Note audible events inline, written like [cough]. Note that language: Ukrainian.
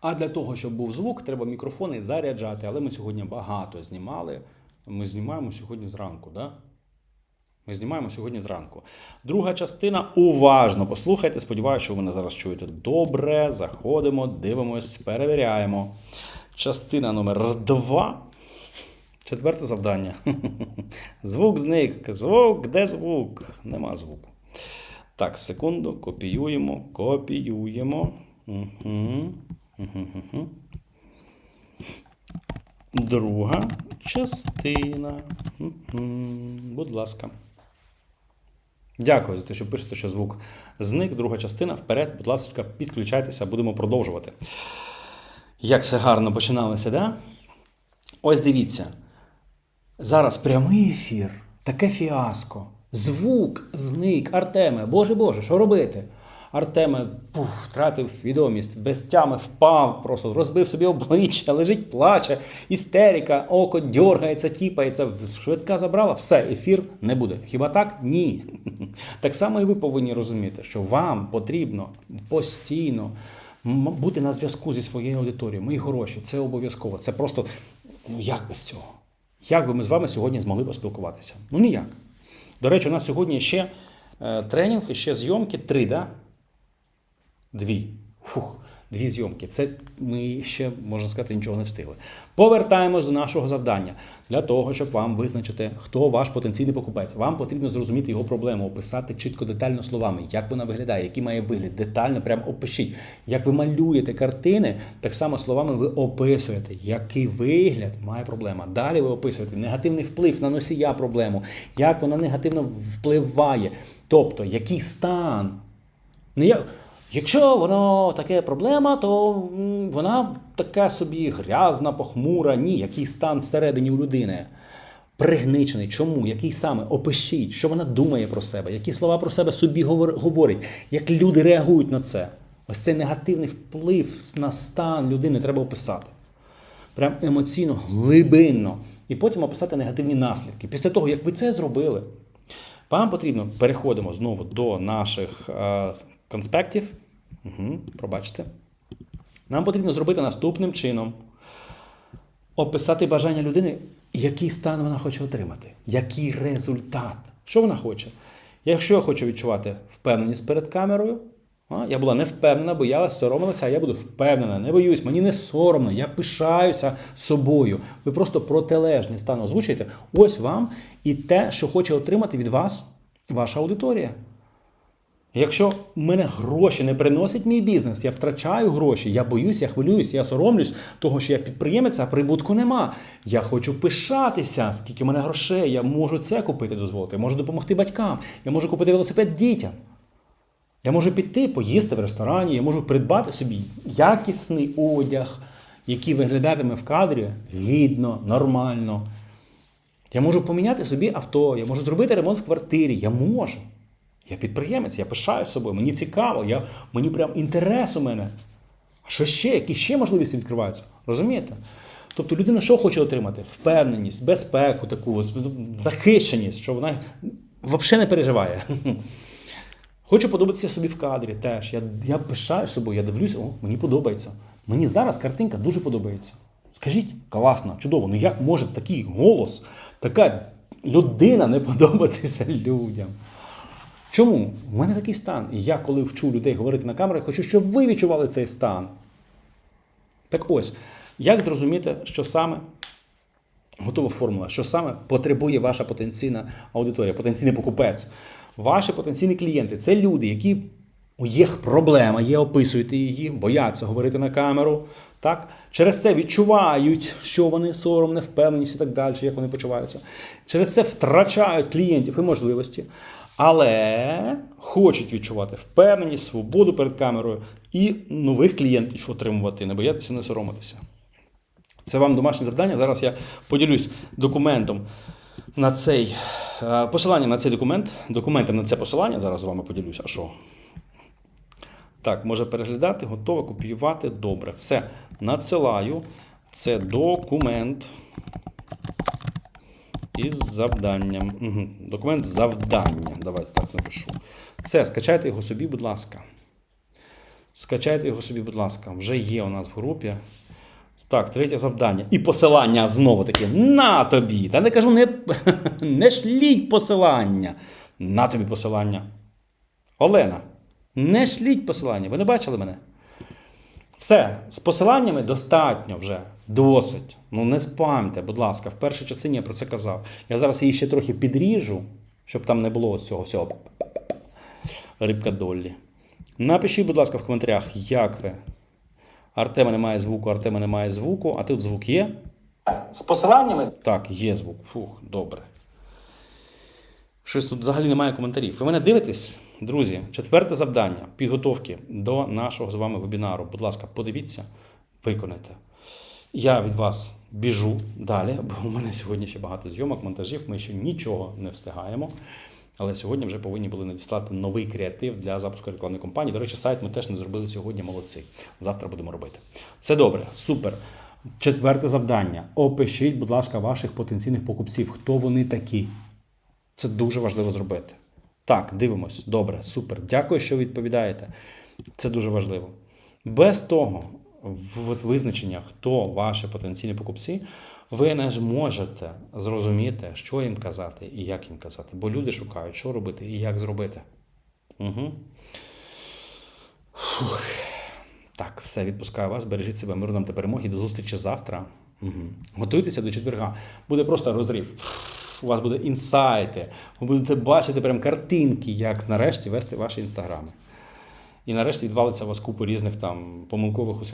А для того, щоб був звук, треба мікрофони заряджати. Але ми сьогодні багато знімали. Ми знімаємо сьогодні зранку, да? Ми знімаємо сьогодні зранку. Друга частина. Уважно послухайте. Сподіваюся, що ви мене зараз чуєте добре. Заходимо, дивимось, перевіряємо. Частина номер два. Четверте завдання. [laughs] Звук зник. Звук, де звук? Нема звуку. Так, секунду, копіюємо, копіюємо. Друга частина. Будь ласка. Дякую за те, що пишете, що звук зник. Друга частина. Вперед, будь ласка, підключайтеся, будемо продовжувати. Як все гарно починалося, да? Ось дивіться. Зараз прямий ефір, таке фіаско. Звук зник. Артеме, Боже Боже, що робити? Артеме пух, втратив свідомість, без тями впав, просто розбив собі обличчя, лежить, плаче, істерика, око дьоргається, тіпається, швидка забрала, все, ефір не буде. Хіба так? Ні. [laughs] Так само і ви повинні розуміти, що вам потрібно постійно бути на зв'язку зі своєю аудиторією. Мої хороші, це обов'язково. Це просто ну як без цього? Як би ми з вами сьогодні змогли поспілкуватися? Ну ніяк. До речі, у нас сьогодні ще е, тренінг, ще зйомки три, да? Дві. Фух, дві зйомки. Це ми ще, можна сказати, нічого не встигли. Повертаємось до нашого завдання. Для того, щоб вам визначити, хто ваш потенційний покупець. Вам потрібно зрозуміти його проблему, описати чітко детально словами, як вона виглядає, який має вигляд. Детально прям опишіть. Як ви малюєте картини, так само словами ви описуєте, який вигляд має проблема. Далі ви описуєте негативний вплив на носія проблему, як вона негативно впливає. Тобто, який стан не я... Якщо воно таке проблема, то вона така собі грязна, похмура. Ні, який стан всередині у людини. Пригничений. Чому? Який саме? Опишіть, що вона думає про себе, які слова про себе собі говор- говорить, як люди реагують на це. Ось цей негативний вплив на стан людини треба описати. Прям емоційно, глибинно. І потім описати негативні наслідки. Після того, як ви це зробили, вам потрібно переходимо знову до наших е, конспектів. Угу, пробачте. Нам потрібно зробити наступним чином: описати бажання людини, який стан вона хоче отримати, який результат. Що вона хоче? Якщо я хочу відчувати впевненість перед камерою, а, я була не впевнена, боялася, соромилася, а я буду впевнена, не боюсь, мені не соромно, я пишаюся собою. Ви просто протилежний стан озвучуєте. Ось вам і те, що хоче отримати від вас ваша аудиторія. Якщо мене гроші не приносить мій бізнес, я втрачаю гроші, я боюсь, я хвилююсь, я соромлюсь того, що я підприємець, а прибутку нема. Я хочу пишатися, скільки в мене грошей, я можу це купити, дозволити, я можу допомогти батькам, я можу купити велосипед дітям. Я можу піти, поїсти в ресторані, я можу придбати собі якісний одяг, який виглядатиме в кадрі гідно, нормально. Я можу поміняти собі авто, я можу зробити ремонт в квартирі. Я можу. Я підприємець, я пишаю собою, мені цікаво, я, мені прям інтерес у мене. А що ще? Які ще можливості відкриваються? Розумієте? Тобто людина що хоче отримати? Впевненість, безпеку, таку, захищеність, що вона взагалі не переживає. [laughs] Хочу подобатися собі в кадрі теж. Я, я пишаю собою, я дивлюсь, о, мені подобається. Мені зараз картинка дуже подобається. Скажіть, класно, чудово, ну як може такий голос, така людина не подобатися [laughs] людям? Чому? У мене такий стан. І я, коли вчу людей говорити на камеру, я хочу, щоб ви відчували цей стан. Так ось, як зрозуміти, що саме готова формула, що саме потребує ваша потенційна аудиторія, потенційний покупець. Ваші потенційні клієнти це люди, які у їх проблема є, описуєте її, бояться говорити на камеру. Так? Через це відчувають, що вони сором, невпевненість і так далі, як вони почуваються. Через це втрачають клієнтів і можливості, але хочуть відчувати впевненість, свободу перед камерою і нових клієнтів отримувати, не боятися, не соромитися. Це вам домашнє завдання. Зараз я поділюсь документом на цей е, посиланням на цей документ. Документом на це посилання. Зараз з вами поділюсь. А що? Так, може переглядати, готово копіювати. Добре. Все. Надсилаю. Це документ із завданням. Угу. Документ завдання. Давайте так напишу. Все, скачайте його собі, будь ласка. Скачайте його собі, будь ласка. Вже є у нас в групі. Так, третє завдання. І посилання знову таки. На тобі. Та не кажу, не, [laughs] не шліть посилання. На тобі посилання. Олена, не шліть посилання. Ви не бачили мене? Все, з посиланнями достатньо вже. Досить. Ну не спамте, будь ласка. В першій частині я про це казав. Я зараз її ще трохи підріжу, щоб там не було цього всього. Рибка Доллі. Напишіть, будь ласка, в коментарях, як ви. Артема немає звуку, Артема немає звуку, а тут звук є. З посиланнями? Так, є звук. Фух, добре. Щось тут взагалі немає коментарів. Ви мене дивитесь, друзі? Четверте завдання підготовки до нашого з вами вебінару. Будь ласка, подивіться, виконайте. Я від вас біжу далі, бо у мене сьогодні ще багато зйомок, монтажів. Ми ще нічого не встигаємо. Але сьогодні вже повинні були надіслати новий креатив для запуску рекламної кампанії. До речі, сайт ми теж не зробили сьогодні. Молодці. Завтра будемо робити. Все добре, супер. Четверте завдання. Опишіть, будь ласка, ваших потенційних покупців. Хто вони такі? Це дуже важливо зробити. Так, дивимось. Добре, супер. Дякую, що відповідаєте. Це дуже важливо. Без того, в от визначення, хто ваші потенційні покупці, ви не зможете зрозуміти, що їм казати і як їм казати. Бо люди шукають, що робити і як зробити. Угу. Фух. Так, все, відпускаю вас. Бережіть себе, миру нам та перемоги. До зустрічі завтра. Угу. Готуйтеся до четверга. Буде просто розрив. У вас буде інсайти. Ви будете бачити прям картинки, як нарешті вести ваші інстаграми. І нарешті відвалиться у вас купу різних там помилкових